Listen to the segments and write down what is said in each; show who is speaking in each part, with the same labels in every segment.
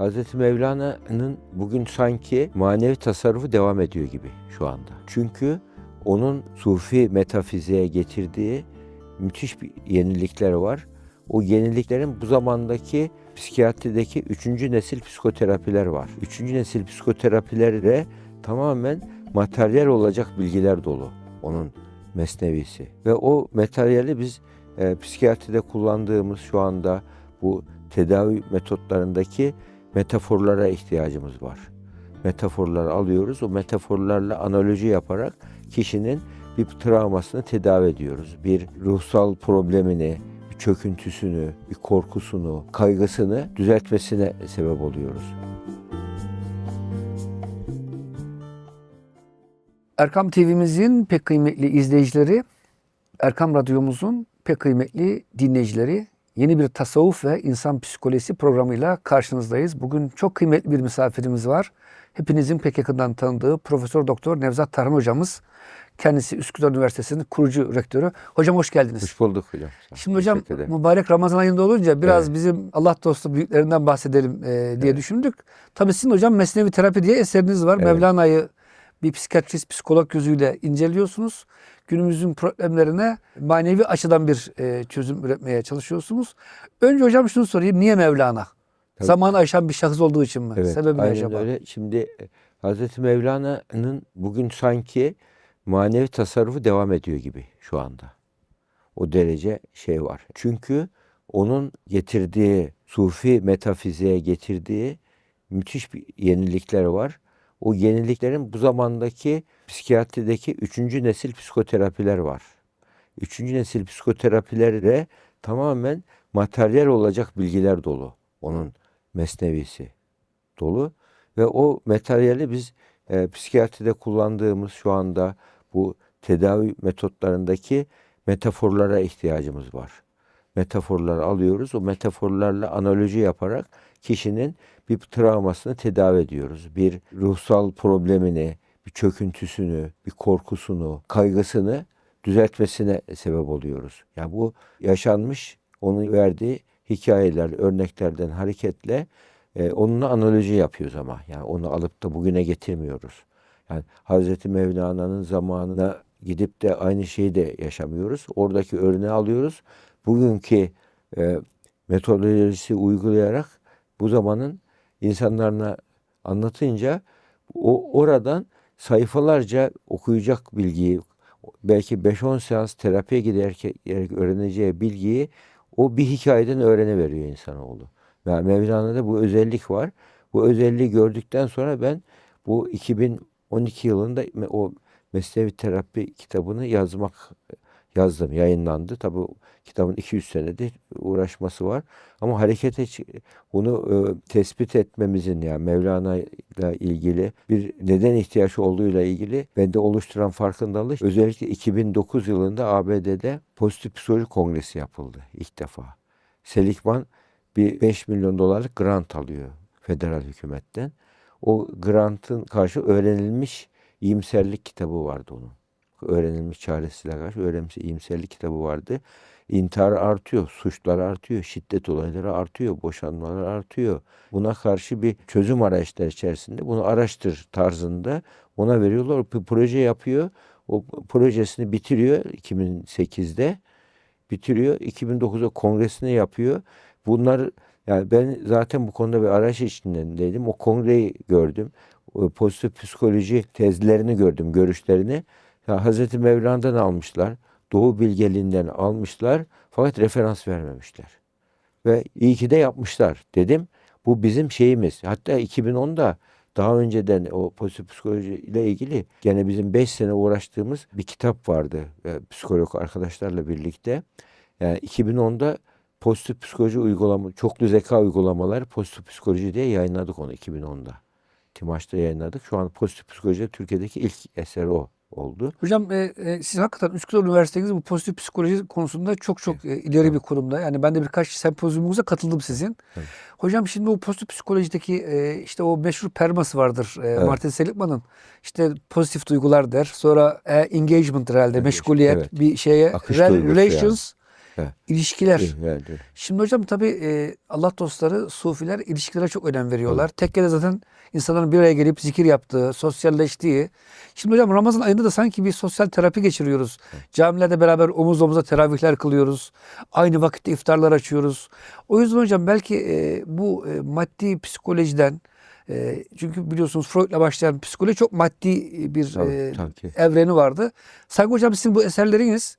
Speaker 1: Hazreti Mevlana'nın bugün sanki manevi tasarrufu devam ediyor gibi şu anda. Çünkü onun sufi metafiziğe getirdiği müthiş bir yenilikler var. O yeniliklerin bu zamandaki psikiyatrideki üçüncü nesil psikoterapiler var. Üçüncü nesil psikoterapilerde tamamen materyal olacak bilgiler dolu onun mesnevisi. Ve o materyali biz e, psikiyatride kullandığımız şu anda bu tedavi metotlarındaki metaforlara ihtiyacımız var. Metaforları alıyoruz. O metaforlarla analoji yaparak kişinin bir travmasını tedavi ediyoruz. Bir ruhsal problemini, bir çöküntüsünü, bir korkusunu, kaygısını düzeltmesine sebep oluyoruz.
Speaker 2: Erkam TV'mizin pek kıymetli izleyicileri, Erkam Radyomuzun pek kıymetli dinleyicileri, yeni bir tasavvuf ve insan psikolojisi programıyla karşınızdayız. Bugün çok kıymetli bir misafirimiz var. Hepinizin pek yakından tanıdığı Profesör Doktor Nevzat Tarhan hocamız. Kendisi Üsküdar Üniversitesi'nin kurucu rektörü. Hocam hoş geldiniz.
Speaker 1: Hoş bulduk hocam.
Speaker 2: Şimdi hocam mübarek Ramazan ayında olunca biraz
Speaker 1: Evet.
Speaker 2: bizim Allah dostu büyüklerinden bahsedelim e, diye düşündük. Tabii sizin hocam Mesnevi Terapi diye eseriniz var.
Speaker 1: Evet.
Speaker 2: Mevlana'yı bir psikiyatrist, psikolog gözüyle inceliyorsunuz. Günümüzün problemlerine manevi açıdan bir e, çözüm üretmeye çalışıyorsunuz. Önce hocam şunu sorayım. Niye Mevlana?
Speaker 1: Tabii.
Speaker 2: Zamanı aşan bir şahıs olduğu için mi?
Speaker 1: Evet,
Speaker 2: Sebebi ne
Speaker 1: aynen
Speaker 2: acaba?
Speaker 1: öyle. Şimdi e, Hazreti Mevlana'nın bugün sanki manevi tasarrufu devam ediyor gibi şu anda. O derece şey var. Çünkü onun getirdiği, sufi metafiziğe getirdiği müthiş bir yenilikler var. O yeniliklerin bu zamandaki psikiyatrideki üçüncü nesil psikoterapiler var. Üçüncü nesil psikoterapilerde tamamen materyal olacak bilgiler dolu. Onun mesnevisi dolu ve o materyali biz e, psikiyatride kullandığımız şu anda bu tedavi metotlarındaki metaforlara ihtiyacımız var. Metaforları alıyoruz. O metaforlarla analoji yaparak kişinin bir travmasını tedavi ediyoruz. Bir ruhsal problemini, bir çöküntüsünü, bir korkusunu, kaygısını düzeltmesine sebep oluyoruz. Yani bu yaşanmış, onun verdiği hikayeler, örneklerden hareketle e, onunla analoji yapıyoruz ama. Yani onu alıp da bugüne getirmiyoruz. Yani Hazreti Mevlana'nın zamanına gidip de aynı şeyi de yaşamıyoruz. Oradaki örneği alıyoruz. Bugünkü e, metodolojisi uygulayarak bu zamanın insanlarına anlatınca o oradan sayfalarca okuyacak bilgiyi belki 5-10 seans terapiye giderken öğreneceği bilgiyi o bir hikayeden öğreniveriyor insanoğlu. Yani Mevlana'da bu özellik var. Bu özelliği gördükten sonra ben bu 2012 yılında o Mesnevi Terapi kitabını yazmak yazdım, yayınlandı. Tabii o kitabın 200 senedir uğraşması var. Ama harekete bunu e, tespit etmemizin yani Mevlana ile ilgili bir neden ihtiyaç olduğuyla ilgili bende oluşturan farkındalık özellikle 2009 yılında ABD'de Pozitif Psikoloji Kongresi yapıldı ilk defa. Seligman bir 5 milyon dolarlık grant alıyor federal hükümetten. O grantın karşı öğrenilmiş iyimserlik kitabı vardı onun. Öğrenilmiş çaresizliğe karşı öğrenilmiş iyimserlik kitabı vardı. İntihar artıyor, suçlar artıyor, şiddet olayları artıyor, boşanmalar artıyor. Buna karşı bir çözüm arayışları içerisinde bunu araştır tarzında ona veriyorlar. Bir proje yapıyor. O projesini bitiriyor 2008'de bitiriyor. 2009'da kongresini yapıyor. Bunlar yani ben zaten bu konuda bir araç içindeydim. O kongreyi gördüm. O pozitif psikoloji tezlerini gördüm, görüşlerini. Ya Hazreti Mevlana'dan almışlar. Doğu bilgeliğinden almışlar. Fakat referans vermemişler. Ve iyi ki de yapmışlar dedim. Bu bizim şeyimiz. Hatta 2010'da daha önceden o pozitif psikoloji ile ilgili gene bizim 5 sene uğraştığımız bir kitap vardı. e, psikolog arkadaşlarla birlikte. Yani 2010'da pozitif psikoloji uygulama, çoklu zeka uygulamaları pozitif psikoloji diye yayınladık onu 2010'da. Timaç'ta yayınladık. Şu an pozitif psikoloji Türkiye'deki ilk eser o oldu.
Speaker 2: Hocam e, e, siz hakikaten Üsküdar Üniversiteniz bu pozitif psikoloji konusunda çok çok e, ileri bir kurumda. Yani ben de birkaç sempozyumunuza katıldım sizin.
Speaker 1: Evet.
Speaker 2: Hocam şimdi bu pozitif psikolojideki e, işte o meşhur perması vardır e,
Speaker 1: Evet.
Speaker 2: Martin Seligman'ın. İşte pozitif duygular der. Sonra e, engagement herhalde
Speaker 1: Evet,
Speaker 2: meşguliyet
Speaker 1: evet.
Speaker 2: bir şeye
Speaker 1: Akış
Speaker 2: rel- relations
Speaker 1: Evet.
Speaker 2: ilişkiler.
Speaker 1: Evet, evet.
Speaker 2: Şimdi hocam tabii e, Allah dostları, sufiler ilişkilere çok önem veriyorlar. Tekkede zaten insanların bir araya gelip zikir yaptığı, sosyalleştiği. Şimdi hocam Ramazan ayında da sanki bir sosyal terapi geçiriyoruz. Camilerde beraber omuz omuza teravihler kılıyoruz. Aynı vakitte iftarlar açıyoruz. O yüzden hocam belki e, bu e, maddi psikolojiden, e, çünkü biliyorsunuz Freud'la başlayan psikoloji çok maddi bir
Speaker 1: Tabii,
Speaker 2: e,
Speaker 1: tabii
Speaker 2: evreni vardı. Sanki hocam sizin bu eserleriniz,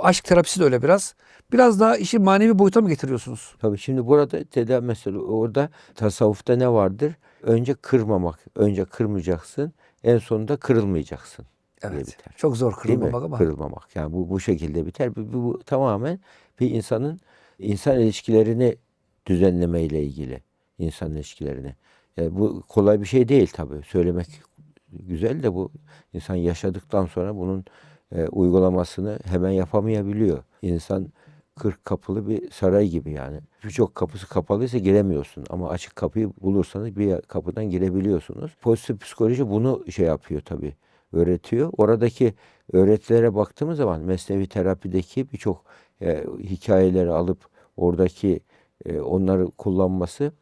Speaker 2: aşk terapisi de öyle biraz. Biraz daha işi manevi boyuta mı getiriyorsunuz?
Speaker 1: Tabii şimdi burada tedavi mesela orada tasavvufta ne vardır? Önce kırmamak. Önce kırmayacaksın. En sonunda kırılmayacaksın.
Speaker 2: Evet.
Speaker 1: biter.
Speaker 2: Çok zor kırılmamak ama.
Speaker 1: Kırılmamak. Yani bu bu şekilde biter. Bu, bu, bu tamamen bir insanın insan ilişkilerini düzenlemeyle ilgili. insan ilişkilerini. Yani bu kolay bir şey değil tabii. Söylemek güzel de bu insan yaşadıktan sonra bunun e, uygulamasını hemen yapamayabiliyor. İnsan 40 kapılı bir saray gibi yani. Birçok kapısı kapalıysa giremiyorsun ama açık kapıyı bulursanız bir kapıdan girebiliyorsunuz. Pozitif psikoloji bunu şey yapıyor tabii öğretiyor. Oradaki öğretilere baktığımız zaman mesnevi terapideki birçok e, hikayeleri alıp oradaki e, onları kullanması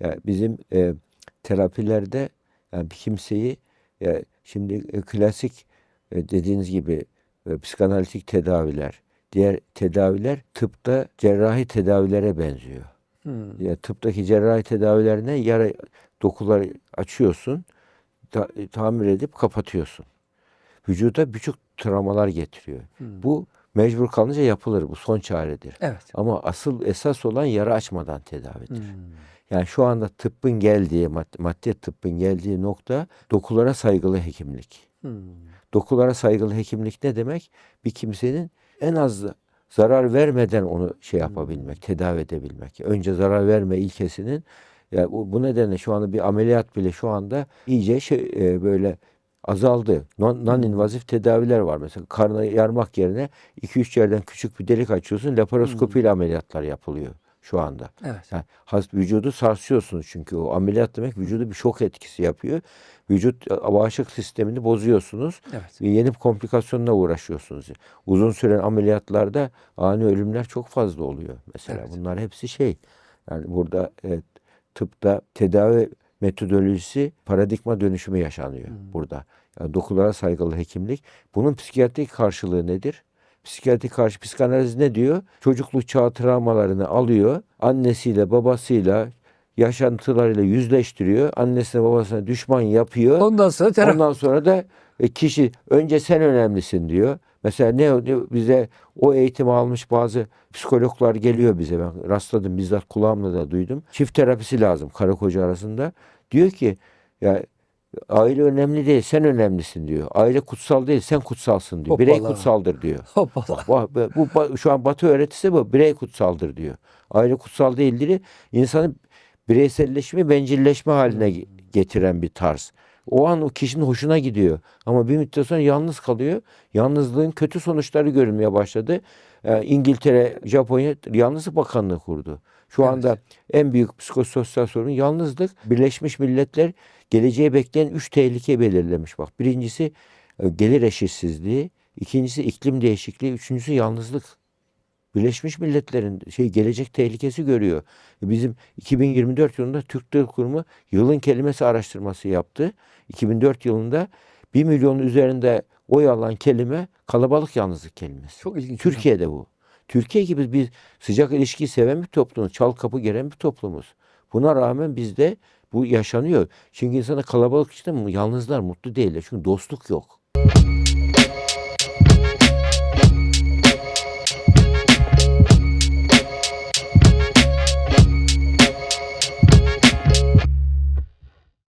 Speaker 1: yani bizim e, terapilerde yani bir kimseyi e, şimdi e, klasik e, dediğiniz gibi e, psikanalitik tedaviler, diğer tedaviler tıpta cerrahi tedavilere benziyor.
Speaker 2: Hmm.
Speaker 1: Ya tıptaki cerrahi tedavilerine yara dokuları açıyorsun, ta- tamir edip kapatıyorsun. Vücuda birçok travmalar getiriyor. Bu mecbur kalınca yapılır. Bu son çaredir.
Speaker 2: Evet.
Speaker 1: Ama asıl esas olan yara açmadan tedavidir.
Speaker 2: Hmm.
Speaker 1: Yani şu anda tıbbın geldiği, mad- maddi tıbbın geldiği nokta dokulara saygılı hekimlik.
Speaker 2: Hmm.
Speaker 1: Dokulara saygılı hekimlik ne demek? Bir kimsenin en az zarar vermeden onu şey yapabilmek, tedavi edebilmek. Önce zarar verme ilkesinin ya bu, nedenle şu anda bir ameliyat bile şu anda iyice şey e, böyle azaldı. Non, non-invazif tedaviler var. Mesela karnı yarmak yerine 2-3 yerden küçük bir delik açıyorsun. Laparoskopiyle ameliyatlar yapılıyor şu anda.
Speaker 2: Evet.
Speaker 1: Yani has, vücudu sarsıyorsunuz çünkü o ameliyat demek vücudu bir şok etkisi yapıyor. Vücut e, bağışıklık sistemini bozuyorsunuz.
Speaker 2: Evet.
Speaker 1: Ve Yeni bir komplikasyonla uğraşıyorsunuz. Uzun süren ameliyatlarda ani ölümler çok fazla oluyor mesela.
Speaker 2: Evet.
Speaker 1: Bunlar hepsi şey. Yani burada e, tıpta tedavi metodolojisi paradigma dönüşümü yaşanıyor burada. Yani dokulara saygılı hekimlik. Bunun psikiyatrik karşılığı nedir? Psikiyatrik karşı psikanaliz ne diyor? Çocukluk çağı travmalarını alıyor. Annesiyle babasıyla yaşantılarıyla yüzleştiriyor. Annesine babasına düşman yapıyor.
Speaker 2: Ondan sonra terapi.
Speaker 1: Ondan sonra da e, kişi önce sen önemlisin diyor. Mesela ne, ne- bize o eğitimi almış bazı psikologlar geliyor bize. Ben rastladım bizzat kulağımla da duydum. Çift terapisi lazım karı koca arasında. Diyor ki ya aile önemli değil sen önemlisin diyor. Aile kutsal değil sen kutsalsın diyor. Birey
Speaker 2: Hoppala.
Speaker 1: kutsaldır diyor.
Speaker 2: Hoppala.
Speaker 1: Bu, bu şu an Batı öğretisi bu. Birey kutsaldır diyor. Aile kutsal değildir. İnsanı bireyselleşme, bencilleşme haline ge- getiren bir tarz. O an o kişinin hoşuna gidiyor. Ama bir müddet sonra yalnız kalıyor. Yalnızlığın kötü sonuçları görülmeye başladı. Ee, İngiltere, Japonya Yalnızlık Bakanlığı kurdu. Şu
Speaker 2: Evet.
Speaker 1: anda en büyük psikososyal sorun yalnızlık. Birleşmiş Milletler geleceğe bekleyen üç tehlike belirlemiş. Bak birincisi e, gelir eşitsizliği, ikincisi iklim değişikliği, üçüncüsü yalnızlık. Birleşmiş Milletler'in şey gelecek tehlikesi görüyor. E, Bizim 2024 yılında Türk Dil Kurumu yılın kelimesi araştırması yaptı. 2004 yılında 1 milyonun üzerinde oy alan kelime kalabalık yalnızlık kelimesi.
Speaker 2: Çok ilginç.
Speaker 1: Türkiye'de bu. Türkiye gibi biz sıcak ilişkiyi seven bir toplumuz. Çal kapı gelen bir toplumuz. Buna rağmen bizde bu yaşanıyor. Çünkü insana kalabalık işte yalnızlar mutlu değiller. Çünkü dostluk yok.